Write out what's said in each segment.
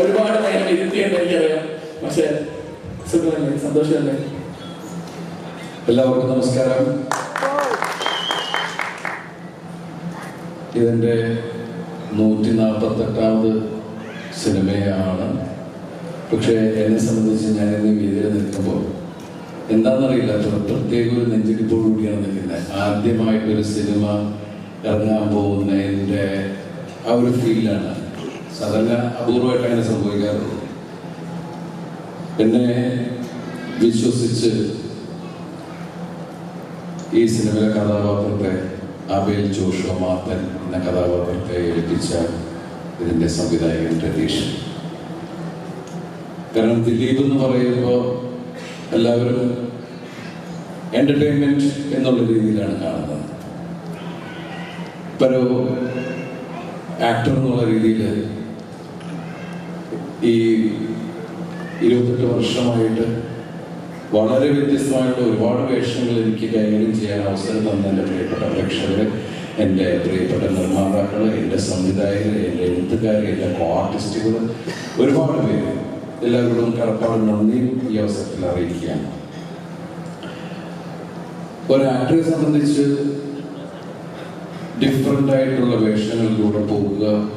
ഒരുപാട് നേരം ഇരുത്തിയെന്ന് എനിക്കറിയാം. പക്ഷേ സുഖമല്ലേ? സന്തോഷമല്ലേ? എല്ലാവർക്കും നമസ്കാരം. ഇതിന്റെ നൂറ്റി നാൽപ്പത്തെട്ടാമത് സിനിമയാണ്. പക്ഷേ എന്നെ സംബന്ധിച്ച് ഞാൻ ഇന്ന് വീതിയിൽ നിൽക്കുമ്പോൾ എന്താണെന്നറിയില്ല. പ്രത്യേക ഒരു നെഞ്ചിടിപ്പോടുകൂടിയാണ് നിൽക്കുന്നത്. ആദ്യമായിട്ടൊരു സിനിമ ഇറങ്ങാൻ പോകുന്നതിന്റെ ആ ഒരു ഫീലാണ് സാധാരണ അപൂർവമായിട്ട് അങ്ങനെ സംഭവിക്കാറുള്ളൂ എന്നെ വിശ്വസിച്ച് ഈ സിനിമയിലെ കഥാപാത്രത്തെ അബേൽ ജോഷോ മാത്തൻ എന്ന കഥാപാത്രത്തെ ഏൽപ്പിച്ച ഇതിന്റെ സംവിധായകൻ രതീഷ്. കാരണം ദിലീപ് എന്ന് പറയുമ്പോൾ എല്ലാവരും എന്റർടൈൻമെന്റ് എന്നുള്ള രീതിയിലാണ് കാണുന്നത്. ഇപ്പൊ ആക്ടർ എന്നുള്ള രീതിയിൽ ഈ ഇരുപത്തെട്ട് വർഷമായിട്ട് വളരെ വ്യത്യസ്തമായിട്ട് ഒരുപാട് വേഷങ്ങൾ എനിക്ക് കൈകാര്യം ചെയ്യാൻ അവസരം തന്ന എന്റെ പ്രിയപ്പെട്ട പ്രേക്ഷകർ എന്റെ പ്രിയപ്പെട്ട നിർമ്മാതാക്കൾ എന്റെ സംവിധായകർ എന്റെ എഴുത്തുകാർ എന്റെ കോ ആർട്ടിസ്റ്റുകൾ ഒരുപാട് പേര്. എല്ലാവരോടും കടപ്പാട് നന്ദിയും ഈ അവസരത്തിൽ അറിയിക്കുകയാണ്. ഒരു ആക്ടറെ സംബന്ധിച്ച് ഡിഫറെന്റ് ആയിട്ടുള്ള വേഷങ്ങളിലൂടെ പോകുക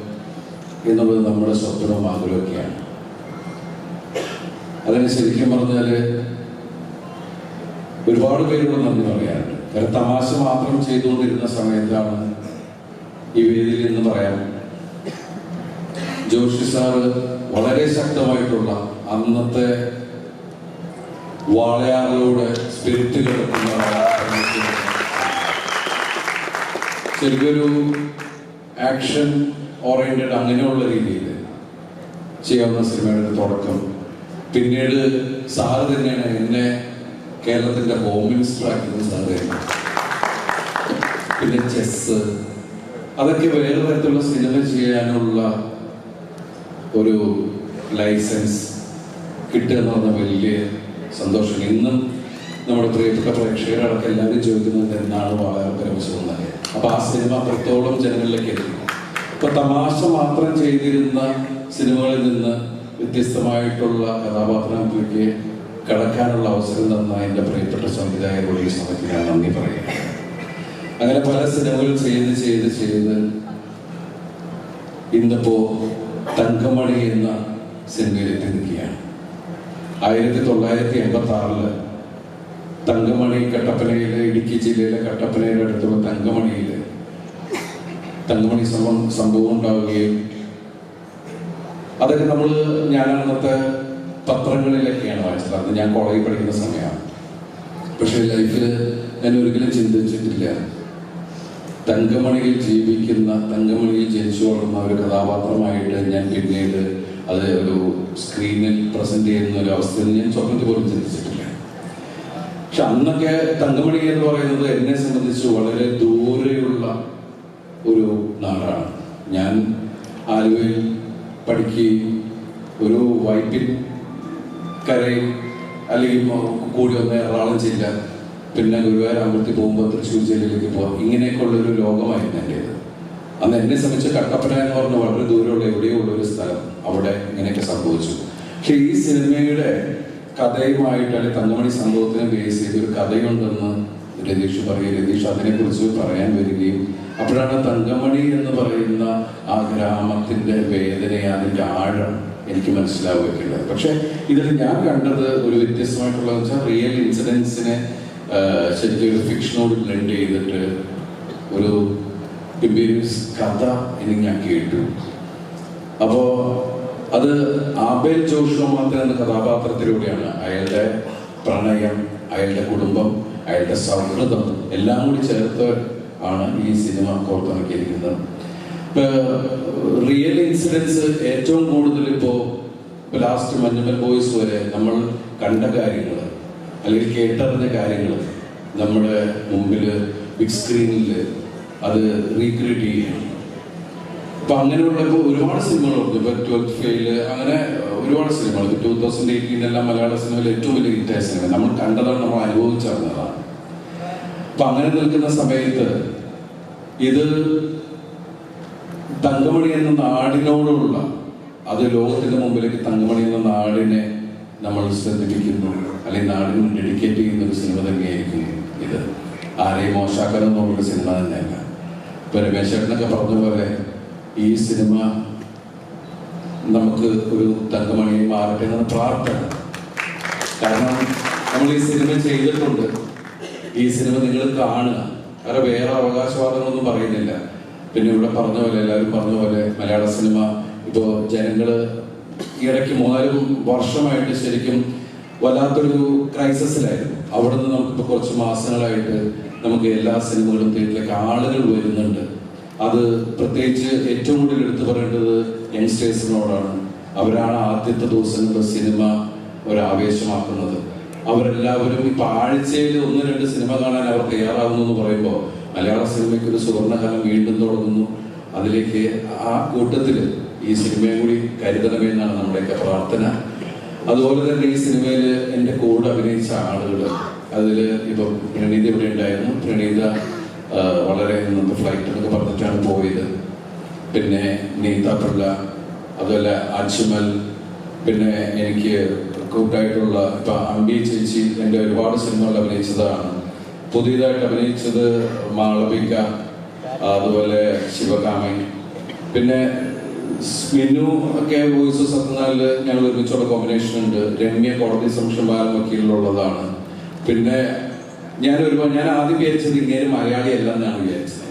എന്നുള്ളത് നമ്മുടെ സ്വപ്നവും ആഗ്രഹമൊക്കെയാണ് അതിന് ശരിക്കും പറഞ്ഞാൽ ഒരുപാട് പേരോട് നന്ദി പറയാറുണ്ട്. കാരണം തമാശ മാത്രം ചെയ്തുകൊണ്ടിരുന്ന സമയത്താണ് ഈ വേദിയിൽ എന്ന് പറയാം. ജോഷി സാറ് വളരെ ശക്തമായിട്ടുള്ള അന്നത്തെ വാളയാറിലൂടെ സ്പിരിറ്റ് കിടക്കുന്ന ശരിക്കൊരു ആക്ഷൻ ഓറിയന്റഡ് അങ്ങനെയുള്ള രീതിയിൽ ചെയ്യാവുന്ന സിനിമയുടെ ഒരു തുടക്കം. പിന്നീട് സാറ് തന്നെയാണ് എന്നെ കേരളത്തിന്റെ ഹോം മിനിസ്റ്റർ ആക്കുന്ന സാറ് തന്നെ പിന്നെ ചെസ് അതൊക്കെ വേറെ തരത്തിലുള്ള സിനിമ ചെയ്യാനുള്ള ഒരു ലൈസൻസ് കിട്ടുക എന്ന് പറഞ്ഞ വലിയ സന്തോഷം. ഇന്നും നമ്മുടെ പ്രിയപ്പെട്ട പ്രേക്ഷകരടക്കം എല്ലാവരും ചോദിക്കുന്നത് എന്നാണ് വളരെ പരമശിവന്നത് അപ്പൊ ആ സിനിമ അത്രത്തോളം ജനങ്ങളിലേക്ക് എത്തി ഇപ്പൊ തമാശ മാത്രം ചെയ്തിരുന്ന സിനിമകളിൽ നിന്ന് വ്യത്യസ്തമായിട്ടുള്ള കഥാപാത്രങ്ങളിലേക്ക് കടക്കാനുള്ള അവസരം തന്ന എന്റെ പ്രിയപ്പെട്ട സംവിധായകരോട് ഈ സമയത്ത് ഞാൻ നന്ദി പറയാം അങ്ങനെ പല സിനിമകൾ ചെയ്ത് ചെയ്ത് ചെയ്ത് ഇന്നിപ്പോ തങ്കമണി എന്ന സിനിമയിൽ എത്തി നിൽക്കുകയാണ്. ആയിരത്തി തൊള്ളായിരത്തി എൺപത്തി ആറിൽ തങ്കമണി കട്ടപ്പനയിലെ ഇടുക്കി ജില്ലയിലെ കട്ടപ്പനയുടെ അടുത്തുള്ള തങ്കമണിയിൽ തങ്കമണി സംഭവം സംഭവം ഉണ്ടാവുകയും അതൊക്കെ നമ്മൾ ഞാൻ അന്നത്തെ പത്രങ്ങളിലൊക്കെയാണ് വായിച്ചത്. ഞാൻ കോളേജിൽ പഠിക്കുന്ന സമയമാണ്. പക്ഷെ ലൈഫിൽ ഞാൻ ഒരിക്കലും ചിന്തിച്ചിട്ടില്ല. തങ്കമണിയിൽ ജീവിക്കുന്ന തങ്കമണിയിൽ ജനിച്ചു വളർന്ന ഒരു കഥാപാത്രമായിട്ട് ഞാൻ പിന്നീട് അത് ഒരു സ്ക്രീനിൽ പ്രസന്റ് ചെയ്യുന്ന ഒരു അവസ്ഥയിൽ ഞാൻ സ്വപ്നത്തിൽ പോലും ചിന്തിച്ചിട്ടില്ല. പക്ഷെ അന്നൊക്കെ തങ്കമണി എന്ന് പറയുന്നത് എന്നെ സംബന്ധിച്ച് വളരെ ദൂരെയുള്ള ഒരു നാടാണ്. ഞാൻ ആലുവയിൽ പഠിക്കുകയും ഒരു വൈപ്പിൻ കരയിൽ അല്ലെങ്കിൽ കൂടി വന്ന എറണാകുളം ജില്ല പിന്നെ ഗുരുവായൂർ അമ്പലത്തിൽ പോകുമ്പോൾ തൃശ്ശൂർ ജില്ലയിലേക്ക് പോകാം ഇങ്ങനെയൊക്കെയുള്ള ഒരു ലോകമായിരുന്നു എന്റേത് അന്ന് എന്നെ സംബന്ധിച്ച് കട്ടപ്പന എന്ന് പറഞ്ഞ വളരെ ദൂരമുള്ള എവിടെയോ ഉള്ള ഒരു സ്ഥലം അവിടെ ഇങ്ങനെയൊക്കെ സംഭവിച്ചു. പക്ഷെ ഈ സിനിമയുടെ കഥയുമായിട്ട് അല്ലെങ്കിൽ തങ്കമണി സംഭവത്തിനെ ബേസ് ചെയ്ത് ഒരു കഥയുണ്ടെന്ന് രതീഷ് പറയുകയും രതീഷ് അതിനെക്കുറിച്ച് പറയാൻ വരികയും അപ്പോഴാണ് തങ്കമണി എന്ന് പറയുന്ന ആ ഗ്രാമത്തിന്റെ വേദന അതിന്റെ ആഴം എനിക്ക് മനസ്സിലാവുകയുള്ളത് പക്ഷെ ഇതിൽ ഞാൻ കണ്ടത് ഒരു വ്യത്യസ്തമായിട്ടുള്ള വെച്ചാൽ റിയൽ ഇൻസിഡൻസിനെ ശരിക്കും ഒരു ഫിക്ഷനോട് ബ്ലെൻഡ് ചെയ്തിട്ട് ഒരു ഇമ്പീരിയസ് കഥ എന്ന് ഞാൻ കേട്ടു. അപ്പോൾ അത് ആബേൽ ജോഷോ മാത്രം എന്ന കഥാപാത്രത്തിലൂടെയാണ്. അയാളുടെ പ്രണയം അയാളുടെ കുടുംബം അയാളുടെ സൗഹൃദം എല്ലാം കൂടി ചേർത്ത് ആണ് ഈ സിനിമ കോർത്തിണക്കിയിരിക്കുന്നത് ഇപ്പൊ റിയൽ ഇൻസിഡൻസ് ഏറ്റവും കൂടുതൽ ഇപ്പോ ലാസ്റ്റ് മഞ്ഞുമൽ ബോയ്സ് വരെ നമ്മൾ കണ്ട കാര്യങ്ങൾ അല്ലെങ്കിൽ കേട്ടറിഞ്ഞ കാര്യങ്ങൾ നമ്മുടെ മുമ്പിൽ ബിഗ് സ്ക്രീനിൽ അത് റീക്രിയേറ്റ് ചെയ്യുകയാണ്. അപ്പൊ അങ്ങനെയുള്ള ഒരുപാട് സിനിമകളുണ്ട്. ഇപ്പൊ ട്വൽത്ത് ഫെയിൽ അങ്ങനെ ഒരുപാട് സിനിമകൾ. ടൂ തൗസൻഡ് എയ്റ്റീനെല്ലാം മലയാള സിനിമയിൽ ഏറ്റവും വലിയ ഹിറ്റായ സിനിമ. നമ്മൾ കണ്ടതാണ് നമ്മൾ അനുഭവിച്ചറിഞ്ഞതാണ്. അപ്പൊ അങ്ങനെ നിൽക്കുന്ന സമയത്ത് ഇത് തങ്കമണി എന്ന നാടിനോടുള്ള അത് ലോകത്തിന്റെ മുമ്പിലേക്ക് തങ്കമണി എന്ന നാടിനെ നമ്മൾ ശ്രദ്ധിപ്പിക്കുന്നു. അല്ലെങ്കിൽ നാടിന് ഡെഡിക്കേറ്റ് ചെയ്യുന്ന ഒരു സിനിമ തന്നെയായിരിക്കും ഇത്. ആരെയും മോശാക്കാൻ എന്നുള്ള സിനിമ തന്നെയല്ല. ഇപ്പൊ രമേശ് ചേട്ടനൊക്കെ പറഞ്ഞ പോലെ ഈ സിനിമ നമുക്ക് ഒരു തങ്കമണി മാറട്ടെ എന്ന പ്രാർത്ഥന. കാരണം നമ്മൾ ഈ സിനിമ ചെയ്തിട്ടുണ്ട്. ഈ സിനിമ നിങ്ങൾ കാണുക. വേറെ വേറെ അവകാശവാദങ്ങളൊന്നും പറയുന്നില്ല. പിന്നെ ഇവിടെ പറഞ്ഞ പോലെ എല്ലാവരും പറഞ്ഞ പോലെ മലയാള സിനിമ ഇപ്പോൾ ജനങ്ങൾ ഇടയ്ക്ക് മൂന്നാൽ വർഷമായിട്ട് ശരിക്കും വല്ലാത്തൊരു ക്രൈസിസിലായിരുന്നു. അവിടെ നിന്ന് നമുക്കിപ്പോൾ കുറച്ച് മാസങ്ങളായിട്ട് നമുക്ക് എല്ലാ സിനിമകളും തിയേറ്ററിലേക്ക് ആളുകൾ വരുന്നുണ്ട്. അത് പ്രത്യേകിച്ച് ഏറ്റവും കൂടുതൽ എടുത്തു പറയേണ്ടത് യങ്സ്റ്റേഴ്സിനോടാണ്. അവരാണ് ആദ്യത്തെ ദിവസങ്ങളുടെ സിനിമ ഒരു ആവേശമാക്കുന്നത് അവരെല്ലാവരും ഇപ്പൊ ആഴ്ചയിൽ ഒന്ന് രണ്ട് സിനിമ കാണാൻ അവർ തയ്യാറാകുന്നു എന്ന് പറയുമ്പോൾ മലയാള സിനിമയ്ക്ക് ഒരു സുവർണകാലം വീണ്ടും തുടങ്ങുന്നു. അതിലേക്ക് ആ കൂട്ടത്തിൽ ഈ സിനിമയും കൂടി കരുതണമേ എന്നാണ് നമ്മുടെയൊക്കെ പ്രാർത്ഥന. അതുപോലെ തന്നെ ഈ സിനിമയിൽ എന്റെ കൂടെ അഭിനയിച്ച ആളുകൾ അതിൽ ഇപ്പം പ്രണീത ഇവിടെ ഉണ്ടായിരുന്നു. പ്രണീത വളരെ ഇന്നത്തെ ഫ്ലൈറ്റ് എന്നൊക്കെ പറഞ്ഞിട്ടാണ് പോയത്. പിന്നെ നീത പിള്ള അതുപോലെ അജ്മൽ പിന്നെ എനിക്ക് കൂട്ടായിട്ടുള്ള ഇപ്പൊ അമ്പി ചേച്ചി എന്റെ ഒരുപാട് സിനിമകൾ അഭിനയിച്ചതാണ്. പുതിയതായിട്ട് അഭിനയിച്ചത് മാളവിക അതുപോലെ ശിവകാമൻ പിന്നെ മിന്നു ഒക്കെ വോയിസ് സത്യനാളിൽ ഞങ്ങൾ ഒരുമിച്ചുള്ള കോമ്പിനേഷൻ ഉണ്ട്. രമ്യ കോടതി സംശയഭാരം വക്കീലിലുള്ളതാണ്. പിന്നെ ഞാൻ ഒരുപാട് ഞാൻ ആദ്യം വിചാരിച്ചത് ഇങ്ങനെ മലയാളി അല്ലെന്നാണ് വിചാരിച്ചത്.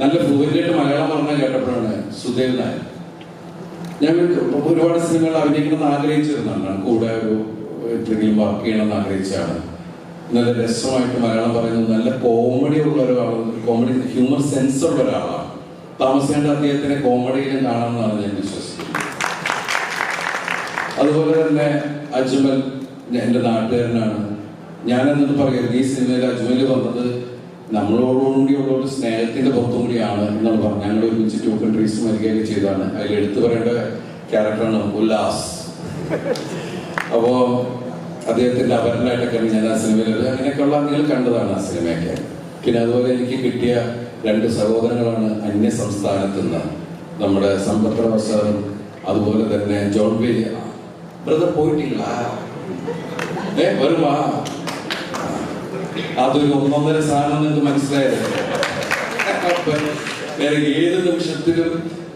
നല്ല ഫ്ലുവന്റായിട്ട് മലയാളം പറഞ്ഞാൽ കേട്ടപ്പോഴാണ് സുദേവ് നായർ. ഞാൻ ഒരുപാട് സിനിമകൾ അഭിനയിക്കണമെന്ന് ആഗ്രഹിച്ചിരുന്നാണ് കൂടെ ഒരു എന്തെങ്കിലും വർക്ക് ചെയ്യണമെന്ന് ആഗ്രഹിച്ചാണ് നല്ല രസമായിട്ട് മലയാളം പറയുന്നത് നല്ല കോമഡി ഉള്ള ഒരാളാണ്. കോമഡി ഹ്യൂമർ സെൻസ് ഉള്ള ഒരാളാണ്. താമസിക്കേണ്ട അദ്ദേഹത്തിനെ കോമഡിയിലും കാണാമെന്നാണ് ഞാൻ വിശ്വസിക്കുന്നത്. അതുപോലെ തന്നെ അജ്മൽ എന്റെ നാട്ടുകാരനാണ്. ഞാനെന്നിട്ട് പറയരുത്. ഈ സിനിമയിൽ അജ്മൽ വന്നത് നമ്മളോടുകൂടിയുള്ള ഒരു സ്നേഹത്തിന്റെ പുറത്തും കൂടിയാണ് എന്നാണ് പറഞ്ഞത്. ഞങ്ങൾ ഒരുമിച്ച് ടു കൺട്രീസ് വരികയൊക്കെ ചെയ്തതാണ്. അതിൽ എടുത്തു പറയേണ്ട ക്യാരക്ടറാണ് ഉല്ലാസ്. അപ്പോ അദ്ദേഹത്തിന്റെ അപരനായിട്ടൊക്കെ ഞാൻ ആ സിനിമയിൽ അങ്ങനെയൊക്കെയുള്ള നിങ്ങൾ കണ്ടതാണ് ആ സിനിമയൊക്കെ. പിന്നെ അതുപോലെ എനിക്ക് കിട്ടിയ രണ്ട് സഹോദരങ്ങളാണ് അന്യ സംസ്ഥാനത്ത് നിന്ന്. നമ്മുടെ സമ്പത്ത് പ്രസാദും അതുപോലെ തന്നെ ജോൺ ബ്രദർ പോയിട്ടില്ല. ഏ വരും വാ അതൊരു ഒന്നൊന്നര സാധനം എന്ന് മനസ്സിലായത്. വേറെ ഏത് നിമിഷത്തിലും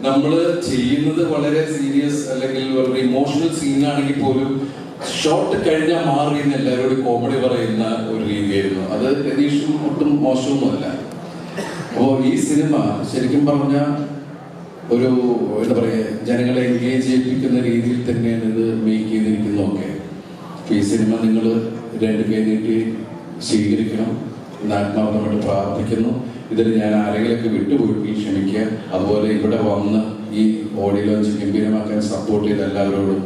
നമ്മൾ ചെയ്യുന്നത് വളരെ സീരിയസ് അല്ലെങ്കിൽ വളരെ ഇമോഷണൽ സീനാണെങ്കിൽ പോലും ഷോട്ട് കഴിഞ്ഞാൽ മാറി എന്ന് എല്ലാവരോടും കോമഡി പറയുന്ന ഒരു രീതിയായിരുന്നു. അത് രതീഷും ഒട്ടും മോശമൊന്നുമല്ല അപ്പോ ഈ സിനിമ ശരിക്കും പറഞ്ഞ ഒരു എന്താ പറയാ ജനങ്ങളെ എൻഗേജ് ചെയ്യിപ്പിക്കുന്ന രീതിയിൽ തന്നെയാണ് ഇത് മേക്ക് ചെയ്തിരിക്കുന്നതൊക്കെ. ഈ സിനിമ നിങ്ങൾ രണ്ട് നീട്ടി സ്വീകരിക്കണം എന്ന് ആത്മാർത്ഥമായിട്ട് പ്രാർത്ഥിക്കുന്നു. ഇതിൽ ഞാൻ ആരെങ്കിലൊക്കെ വിട്ടുപോയി ക്ഷമിക്കുക. അതുപോലെ ഇവിടെ വന്ന് ഈ ഓഡിയോ ലോഞ്ച് ഗംഭീരമാക്കാൻ സപ്പോർട്ട് ചെയ്ത എല്ലാവരോടും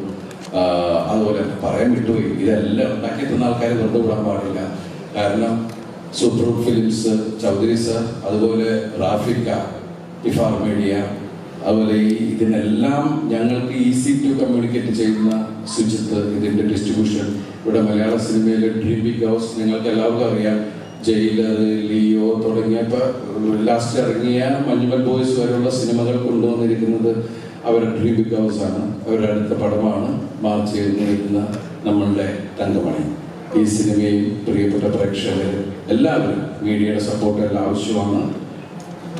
അതുപോലെ പറയാൻ വിട്ടുപോയി. ഇതെല്ലാം ഉണ്ടാക്കി തന്ന ആൾക്കാരെ വെറുതെ വിടാൻ പാടില്ല. കാരണം സൂപ്പർ ഫിലിംസ് ചൗധരി സർ അതുപോലെ റാഫിക്ക ഇഫാർ മീഡിയ അതുപോലെ ഈ ഇതിനെല്ലാം ഞങ്ങൾക്ക് ഈസി ടു കമ്മ്യൂണിക്കേറ്റ് ചെയ്യുന്ന സുജിത്ത് ഇതിന്റെ ഡിസ്ട്രിബ്യൂഷൻ ഇവിടെ മലയാള സിനിമയിലെ ഡ്രീം ബിഗ് ഹൗസ് നിങ്ങൾക്ക് എല്ലാവർക്കും അറിയാം. ജയിലർ ലിയോ തുടങ്ങിയ ലാസ്റ്റ് ഇറങ്ങിയ മഞ്ഞുമൽ ബോയ്സ് വരെയുള്ള സിനിമകൾ കൊണ്ടുവന്നിരിക്കുന്നത് അവരുടെ ഡ്രീം ബിഗ് ഹൗസ് ആണ്. അവരുടെ അടുത്ത പടമാണ് മാർച്ച് എഴുന്നേൽക്കുന്ന നമ്മളുടെ തങ്കമണി. ഈ സിനിമയും പ്രിയപ്പെട്ട പ്രേക്ഷകർ എല്ലാവരും മീഡിയയുടെ സപ്പോർട്ട് എല്ലാം ആവശ്യമാണ്.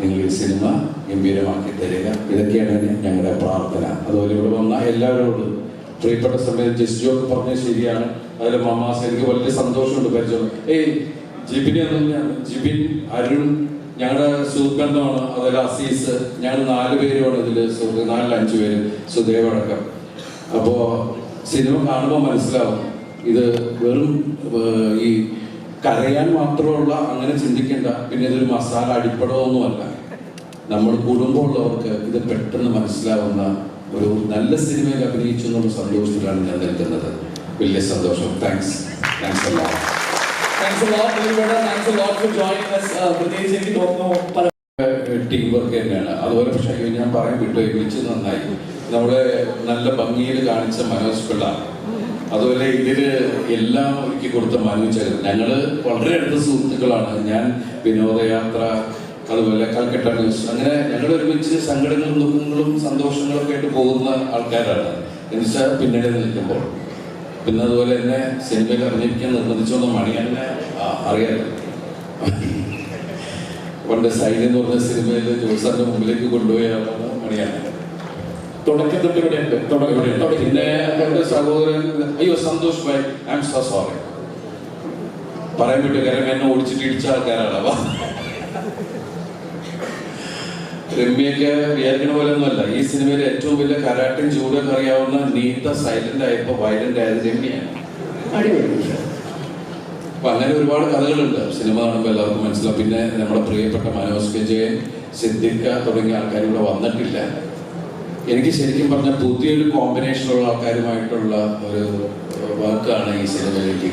നിങ്ങൾ ഈ സിനിമ ഗംഭീരമാക്കി തരിക. ഇതൊക്കെയാണ് ഞങ്ങളുടെ പ്രാർത്ഥന. അതുപോലെ ഇവിടെ വന്ന എല്ലാവരോടും പ്രിയപ്പെട്ട സമയത്ത് ജസ്ജോ ഒക്കെ പറഞ്ഞത് ശരിയാണ്. അതിൽ മമാസ് എനിക്ക് വലിയ സന്തോഷമുണ്ട് പരിചയം. ഏയ് ജിബിനെ ഒന്നും ജിബിൻ അരുൺ ഞങ്ങളുടെ സുഹൃത്ബന്ധമാണ് അതുപോലെ അസീസ്. ഞങ്ങൾ നാല് പേരുമാണ് ഇതിൽ സുഹൃത്ത് നാലിൽ അഞ്ചു പേര് സുദേവടക്കം അപ്പോൾ അപ്പോ സിനിമ കാണുമ്പോൾ മനസ്സിലാവും ഇത് വെറും ഈ കരയാൻ മാത്രമുള്ള അങ്ങനെ ചിന്തിക്കേണ്ട. പിന്നെ ഇതൊരു മസാല അടിപ്പടമൊന്നുമല്ല. നമ്മുടെ കുടുംബമുള്ളവർക്ക് ഇത് പെട്ടെന്ന് മനസ്സിലാവുന്ന ഒരു നല്ല സിനിമയിൽ അഭിനയിച്ചു എന്നുള്ള സന്തോഷത്തിലാണ് ഞാൻ നിൽക്കുന്നത്. വലിയ സന്തോഷം. താങ്ക്സ് താങ്ക്സ് പ്രത്യേകിച്ച് എനിക്ക് തോന്നുന്നു ടീം വർക്ക് തന്നെയാണ്. അതുപോലെ പക്ഷേ ഞാൻ പറയാൻ വിട്ടു വിളിച്ചത് നന്നായി. നമ്മുടെ നല്ല ഭംഗിയിൽ കാണിച്ച മനോജ് പിള്ള. അതുപോലെ ഇതിൽ എല്ലാം ഒരുക്കി കൊടുത്ത മനോജ് ഞങ്ങൾ വളരെ അടുത്ത സുഹൃത്തുക്കളാണ്. ഞാൻ വിനോദയാത്ര അതുപോലെ കൽക്കട്ട ന്യൂസ്. അങ്ങനെ ഞങ്ങൾ ഒരുമിച്ച് സങ്കടങ്ങളും ദുഃഖങ്ങളും സന്തോഷങ്ങളും ഒക്കെ ആയിട്ട് പോകുന്ന ആൾക്കാരാണ്. എന്നുവെച്ചാൽ പിന്നീട് നിൽക്കുമ്പോൾ. പിന്നെ അതുപോലെ തന്നെ സിനിമയിൽ അഭിനയിക്കാൻ നിർബന്ധിച്ചൊന്നും മണി എന്നെ പണ്ട് സൈഡ് എന്ന് പറഞ്ഞ സിനിമയിൽ ജോസാറിന്റെ മുമ്പിലേക്ക് കൊണ്ടുപോയ ആളാണ് മണിയാണ് തുടക്കം തൊട്ട് പിന്നെ സഹോദരൻ അയ്യോ Santosh bhai I am so sorry പറയാൻ പറ്റും കാരണം എന്നെ ഓടിച്ചിട്ട് ഇടിച്ച ആൾക്കാരാണ് അവ. രമ്യൊക്കെ വിചാരിക്കണ പോലെ ഒന്നുമല്ല ഈ സിനിമയിൽ ഏറ്റവും വലിയ കരാട്ടും ചൂടൊക്കെ അറിയാവുന്ന നീത്ത സൈലന്റ് ആയപ്പോ വയലന്റ് ആയത് രമ്യാണ് അടിപൊളി. അപ്പൊ അങ്ങനെ ഒരുപാട് കഥകളുണ്ട്. സിനിമ കാണുമ്പോൾ എല്ലാവർക്കും മനസ്സിലാവും. പിന്നെ നമ്മുടെ പ്രിയപ്പെട്ട മനോജ് വിജയൻ സിദ്ദിഖ തുടങ്ങിയ ആൾക്കാർ ഇവിടെ വന്നിട്ടില്ല. എനിക്ക് ശരിക്കും പറഞ്ഞാൽ പുതിയൊരു കോമ്പിനേഷനുള്ള ആൾക്കാരുമായിട്ടുള്ള ഒരു വർക്കാണ് ഈ സിനിമയിലേക്ക്